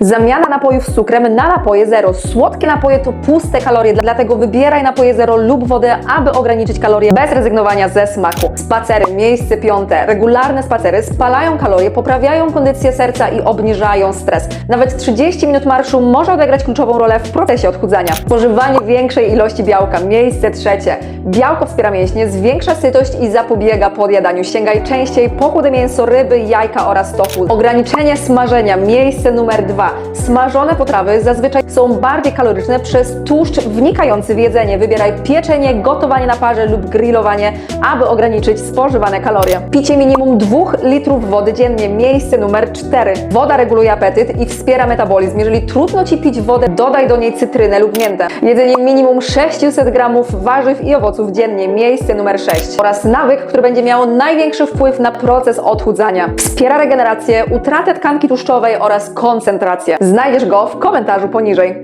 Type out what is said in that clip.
Zamiana napojów z cukrem na napoje zero. Słodkie napoje to puste kalorie, dlatego wybieraj napoje zero lub wodę, aby ograniczyć kalorie bez rezygnowania ze smaku. Spacery, miejsce piąte. Regularne spacery spalają kalorie, poprawiają kondycję serca i obniżają stres. Nawet 30 minut marszu może odegrać kluczową rolę w procesie odchudzania. Spożywanie większej ilości białka. Miejsce trzecie. Białko wspiera mięśnie, zwiększa sytość i zapobiega podjadaniu. Sięgaj częściej po chude mięso, ryby, jajka oraz tofu. Ograniczenie smażenia. Miejsce numer dwa. Smażone potrawy zazwyczaj są bardziej kaloryczne przez tłuszcz wnikający w jedzenie. Wybieraj pieczenie, gotowanie na parze lub grillowanie, aby ograniczyć spożywane kalorie. Picie minimum 2 litrów wody dziennie. Miejsce numer 4. Woda reguluje apetyt i wspiera metabolizm. Jeżeli trudno Ci pić wodę, dodaj do niej cytrynę lub miętę. Jedzenie minimum 600 gramów warzyw i owoców dziennie. Miejsce numer 6. Oraz nawyk, który będzie miał największy wpływ na proces odchudzania. Wspiera regenerację, utratę tkanki tłuszczowej oraz koncentrację. Znajdziesz go w komentarzu poniżej.